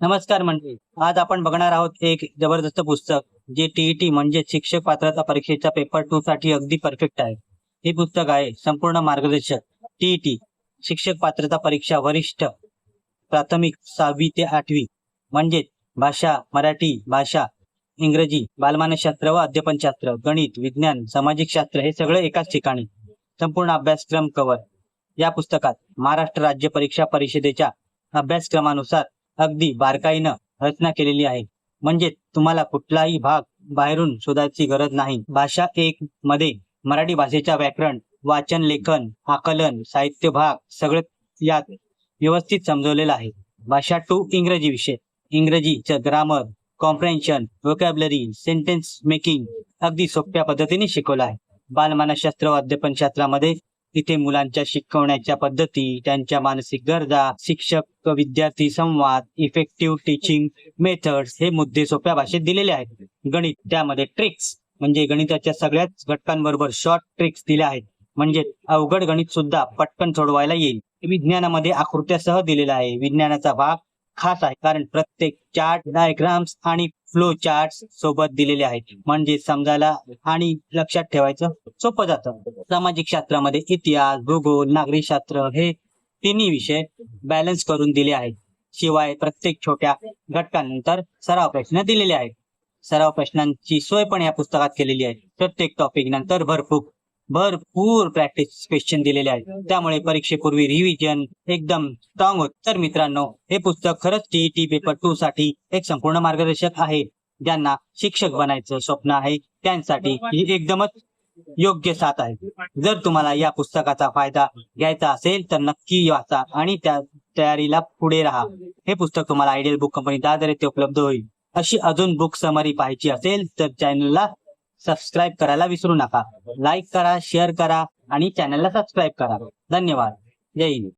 नमस्कार मंडळी. आज आपण बघणार आहोत एक जबरदस्त पुस्तक जे टीईटी म्हणजे शिक्षक पात्रता परीक्षेच्या पेपर टू साठी अगदी परफेक्ट आहे. हे पुस्तक आहे संपूर्ण मार्गदर्शक टीईटी शिक्षक पात्रता परीक्षा वरिष्ठ प्राथमिक सहावी ते आठवी. म्हणजेच भाषा मराठी भाषा इंग्रजी बालमानसशास्त्र व अध्यापनशास्त्र गणित विज्ञान सामाजिक शास्त्र हे सगळं एकाच ठिकाणी. संपूर्ण अभ्यासक्रम कव्हर या पुस्तकात महाराष्ट्र राज्य परीक्षा परिषदेच्या अभ्यासक्रमानुसार अगदी बारकाईनं रचना केलेली आहे. म्हणजे तुम्हाला कुठलाही भाग बाहेरून शोधायची गरज नाही. भाषा एक मध्ये मराठी भाषेच्या व्याकरण वाचन लेखन आकलन साहित्य भाग सगळे यात व्यवस्थित समजवलेलं आहे. भाषा टू इंग्रजी विषय. इंग्रजीचं grammar comprehension vocabulary sentence making अगदी सोप्या पद्धतीने शिकवलं आहे. बालमानसशास्त्र व अध्यापनशास्त्रामध्ये इथे मुलांच्या शिकवण्याच्या पद्धती त्यांच्या मानसिक गरजा शिक्षक विद्यार्थी संवाद इफेक्टिव्ह टीचिंग मेथड्स हे मुद्दे सोप्या भाषेत दिलेले आहेत. गणित त्यामध्ये ट्रिक्स म्हणजे गणिताच्या सगळ्याच घटकांबरोबर शॉर्ट ट्रिक्स दिल्या आहेत. म्हणजे अवघड गणित सुद्धा पटकन सोडवायला येईल. विज्ञानामध्ये आकृत्यासह दिलेला आहे. विज्ञानाचा भाग खास आहे. कारण प्रत्येक चार्ट डायग्राम्स आणि फ्लो चार्ट सोबत दिलेले आहेत. म्हणजे समजायला आणि लक्षात ठेवायचं सोपं जातं. सामाजिक शास्त्रामध्ये इतिहास भूगोल नागरिक शास्त्र हे तिन्ही विषय बॅलन्स करून दिले आहेत. शिवाय प्रत्येक छोट्या घटकानंतर सराव प्रश्न दिलेले आहेत. सराव प्रश्नांची सोय पण या पुस्तकात केलेली आहे. प्रत्येक टॉपिक नंतर भरपूर भरपूर प्रॅक्टिस क्वेश्चन दिलेले आहेत. त्यामुळे परीक्षेपूर्वी रिव्हिजन एकदम स्ट्रॉंग होत. तर मित्रांनो हे पुस्तक खरंच टीईटी पेपर टू साठी एक संपूर्ण मार्गदर्शक आहे. ज्यांना शिक्षक बनायचं स्वप्न आहे त्यांसाठी ही एकदमच योग्य साथ आहे. जर तुम्हाला या पुस्तकाचा फायदा घ्यायचा असेल तर नक्की वाचा आणि त्या तयारीला पुढे राहा. हे पुस्तक तुम्हाला आयडियल बुक कंपनी दादर येथे उपलब्ध होईल. अशी अजून बुक समरी पाहायची असेल तर चॅनलला सबस्क्राईब करायला विसरू नका. लाईक करा शेअर करा आणि चॅनलला सबस्क्राईब करा. धन्यवाद. जय हिंद.